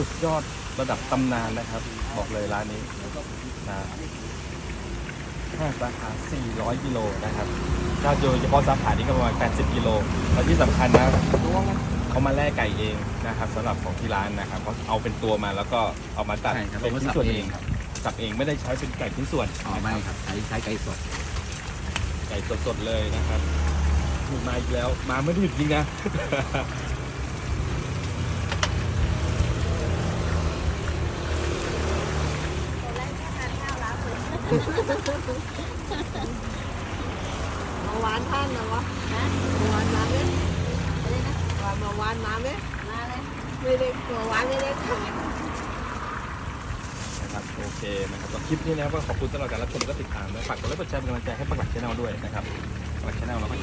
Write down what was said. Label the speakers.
Speaker 1: สุดยอดระดับตำนานนะครับ บอกเลยร้านนี้นะห้าสาขา 400 กิโลนะครับถ้าโดยเฉพาะสาขานี้ก็ประมาณ 80 กิโลและที่สำคัญนะเขามาแล่ไก่เองนะครับสำหรับของที่ร้านนะครับเขาเอาเป็นตัวมาแล้วก็เอามาตัด
Speaker 2: ใช่ครับ
Speaker 1: เป็นชิ้นส่วนเองสับเองไม่ได้ใช้เป็นไก่ชิ้นส่วน
Speaker 2: อ๋อไม่ครับ ใช้ใช้ไก่สด
Speaker 1: ไก่สดๆเลยนะครับถูกมาอีกแล้วมาไม่ได้หยุดจริงนะ
Speaker 3: มาวานท่านนะวะเมื่อวานมาไหมวันเมื่อวานมาไหม
Speaker 4: มาเลย
Speaker 3: ไม่ได้เมื่อวานไม่ได้ทำ
Speaker 1: นะครับโอเคนะครับก็คลิปนี้นะครับก็ขอบคุณสำหรับการรับชมและติดตามนะฝากกดไลค์กดแชร์เป็นกำลังใจให้ปักหลักชแนลด้วยนะครับปักหลักชแนลเราก็